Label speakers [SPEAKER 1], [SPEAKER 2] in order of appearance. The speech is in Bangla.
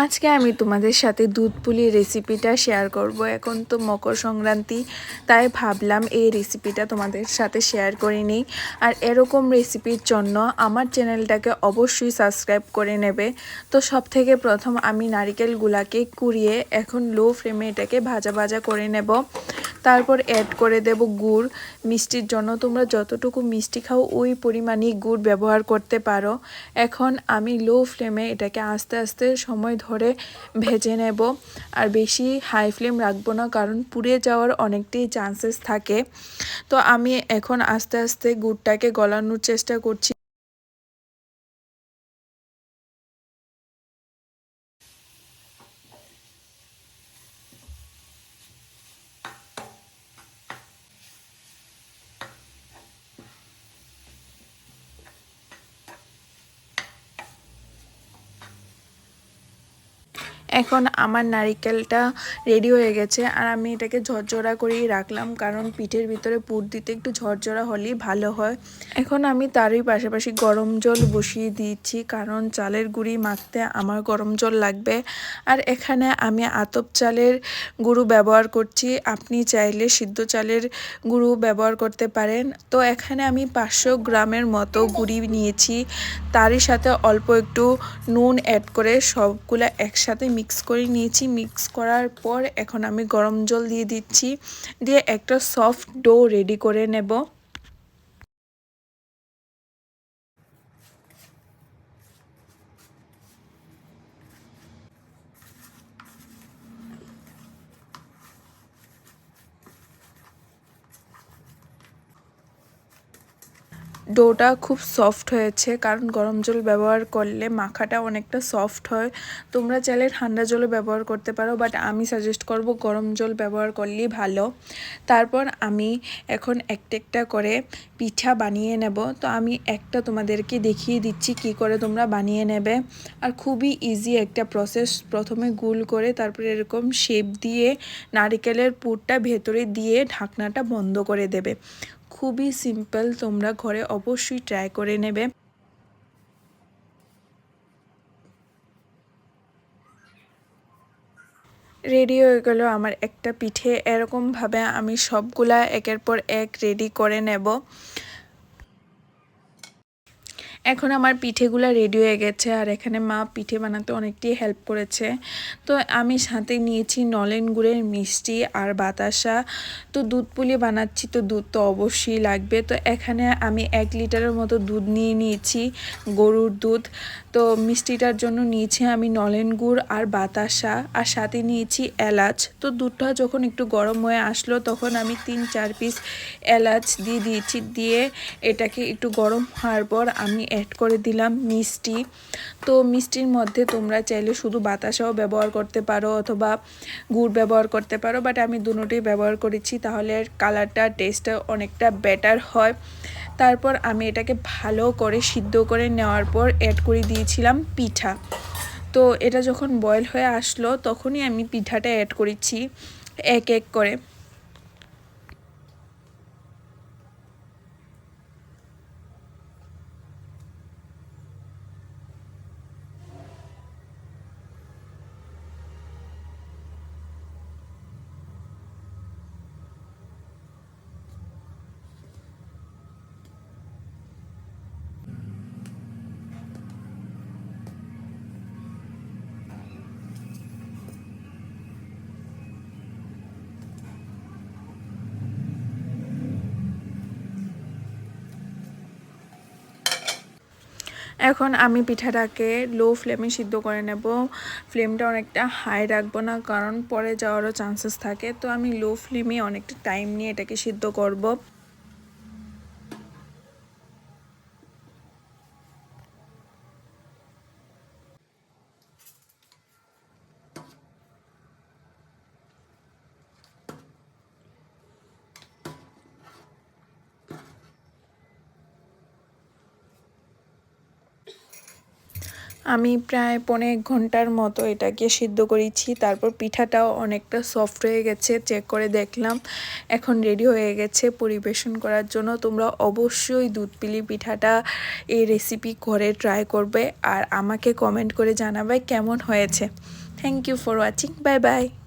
[SPEAKER 1] আজকে আমি তোমাদের সাথে দুধ পুলি রেসিপিটা শেয়ার করব। এখন তো মকর সংক্রান্তি, তাই ভাবলাম এই রেসিপিটা তোমাদের সাথে শেয়ার করে নিই। আর এরকম রেসিপির জন্য আমার চ্যানেলটাকে অবশ্যই সাবস্ক্রাইব করে নেবে। তো সব থেকে প্রথম আমি নারিকেলগুলাকে কুড়িয়ে এখন লো ফ্লেমে এটাকে ভাজা ভাজা করে নেব। তারপর অ্যাড করে দেব গুড়, মিষ্টির জন্য। তোমরা যতটুকু মিষ্টি খাও, ওই পরিমাণই গুড় ব্যবহার করতে পারো। এখন আমি লো ফ্লেমে এটাকে আস্তে আস্তে সময় ধরে ভেজে নেব। আর বেশি হাই ফ্লেম রাখব না, কারণ পুড়ে যাওয়ার অনেকটাই চান্সেস থাকে। তো আমি এখন আস্তে আস্তে গুড়টাকে গলানোর চেষ্টা করছি। এখন আমার নারিকেলটা রেডি হয়ে গেছে আর আমি এটাকে ঝরঝরা করেই রাখলাম কারণ পিঠের ভিতরে পুর দিতে একটু ঝরঝরা হলেই ভালো হয়। এখন আমি তারই পাশাপাশি গরম জল বসিয়ে দিয়েছি কারণ চালের গুঁড়ি মাখতে আমার গরম জল লাগবে। আর এখানে আমি আতপ চালের গুঁড়ো ব্যবহার করছি। আপনি চাইলে সিদ্ধ চালের গুঁড়ো ব্যবহার করতে পারেন। তো এখানে আমি পাঁচশো গ্রামের মতো গুঁড়ি নিয়েছি। তারই সাথে অল্প একটু নুন অ্যাড করে সবগুলো একসাথে মিক্স করে নিয়েছি। মিক্স করার পর এখন আমি গরম জল দিয়ে দিচ্ছি। দিয়ে একটা সফট ডো রেডি করে নেব। ডোটা খুব সফট হয়েছে, কারণ গরম জল ব্যবহার করলে মাখাটা অনেকটা সফট হয়। তোমরা চাইলে ঠান্ডা জলও ব্যবহার করতে পারো বাট আমি সাজেস্ট করব গরম জল ব্যবহার করলেই ভালো। তারপর আমি এখন একটা একটা করে পিঠা বানিয়ে নেব। তো আমি একটা তোমাদেরকে দেখিয়ে দিচ্ছি কি করে তোমরা বানিয়ে নেবে। আর খুবই ইজি একটা প্রসেস প্রথমে গুল করে তারপরে এরকম শেপ দিয়ে নারিকেলের পুরটা ভেতরে দিয়ে ঢাকনাটা বন্ধ করে দেবে। খুবই সিম্পল তোমরা ঘরে অবশ্যই ট্রাই করে নেবে। রেডি হয়ে গেল আমার একটা পিঠে। এরকমভাবে আমি সবগুলা একের পর এক রেডি করে নেব। এখন আমার পিঠেগুলো রেডি হয়ে গেছে আর এখানে মা পিঠে বানাতে অনেকটাই হেল্প করেছে। তো আমি সাথে নিয়েছি নলেন গুড়ের মিষ্টি আর বাতাসা। তো দুধ পুলি বানাচ্ছি, তো দুধ তো অবশ্যই লাগবে। তো এখানে আমি এক লিটারের মতো দুধ নিয়ে নিয়েছি, গরুর দুধ। তো মিষ্টিটার জন্য নিয়েছি আমি নলেন গুড় আর বাতাসা আর সাথে নিয়েছি এলাচ। তো দুধটা যখন একটু গরম হয়ে আসলো, তখন আমি তিন, চার পিস এলাচ দিয়ে দিয়েছি। দিয়ে এটাকে একটু গরম হওয়ার পর আমি অ্যাড করে দিলাম মিষ্টি। তো মিষ্টির মধ্যে তোমরা চাইলে শুধু বাতাসাও ব্যবহার করতে পারো অথবা গুড় ব্যবহার করতে পারো বাট আমি দুটোই ব্যবহার করেছি, তাহলে কালারটা টেস্টটা অনেকটা বেটার হয়। তারপর আমি এটাকে ভালো করে সিদ্ধ করে নেওয়ার পর অ্যাড করে দিয়েছিলাম পিঠা। তো এটা যখন বয়েল হয়ে আসলো, তখনই আমি পিঠাটা অ্যাড করেছি, এক এক করে। এখন আমি পিঠাটাকে লো ফ্লেমে সিদ্ধ করে নেব। ফ্লেমটা অনেকটা হাই রাখব না, কারণ পরে যাওয়ারও চান্সেস থাকে। তো আমি লো ফ্লেমে অনেকটা টাইম নিয়ে এটাকে সিদ্ধ করব। আমি প্রায় পনেরো ঘণ্টার মতো এটাকে সিদ্ধ করেছি। তারপর পিঠাটাও অনেকটা সফট হয়ে গেছে চেক করে দেখলাম। এখন রেডি হয়ে গেছে পরিবেশন করার জন্য। তোমরা অবশ্যই দুধ পিলি পিঠাটা এই রেসিপি করে ট্রাই করবে। আর আমাকে কমেন্ট করে জানাবে কেমন হয়েছে। Thank you for watching bye bye